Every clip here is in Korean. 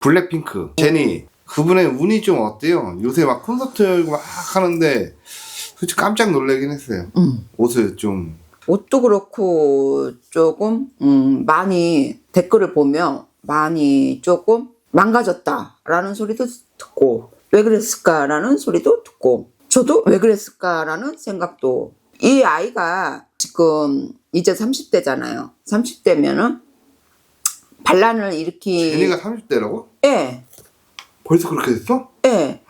블랙핑크 제니 그분의 운이 좀 어때요? 요새 막 콘서트 열고 막 하는데 솔직히 깜짝 놀라긴 했어요. 음. 옷을 좀 옷도 그렇고 조금 음, 많이 댓글을 보면 많이 조금 망가졌다라는 소리도 듣고 왜 그랬을까라는 소리도 듣고 저도 왜 그랬을까라는 생각도 이 아이가 지금 이제 30대잖아요. 30대면은 반란을 일으키 제니가 30대라고? 예. 벌써 그렇게 됐어? 예.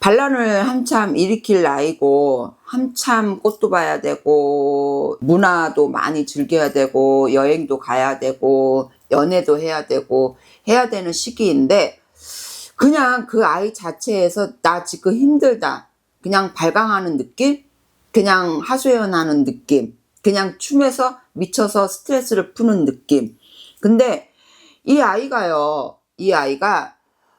반란을 한참 일으킬 나이고 한참 꽃도 봐야 되고 문화도 많이 즐겨야 되고 여행도 가야 되고 연애도 해야 되고 해야 되는 시기인데 그냥 그 아이 자체에서 나 지금 힘들다 그냥 발광하는 느낌 그냥 하소연하는 느낌 그냥 춤에서 미쳐서 스트레스를 푸는 느낌 근데 이 아이가요 이 아이가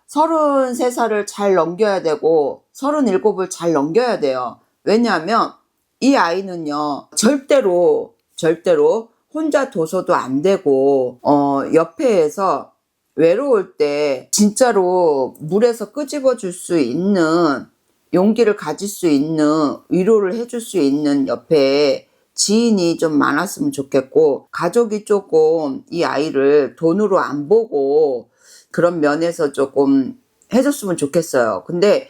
33살을 잘 넘겨야 되고 37을 잘 넘겨야 돼요. 왜냐하면 이 아이는요, 절대로, 절대로 혼자 둬서도 안 되고, 어, 옆에에서 외로울 때 진짜로 물에서 끄집어 줄 수 있는 용기를 가질 수 있는 위로를 해줄 수 있는 옆에 지인이 좀 많았으면 좋겠고, 가족이 조금 이 아이를 돈으로 안 보고, 그런 면에서 조금 해줬으면 좋겠어요. 근데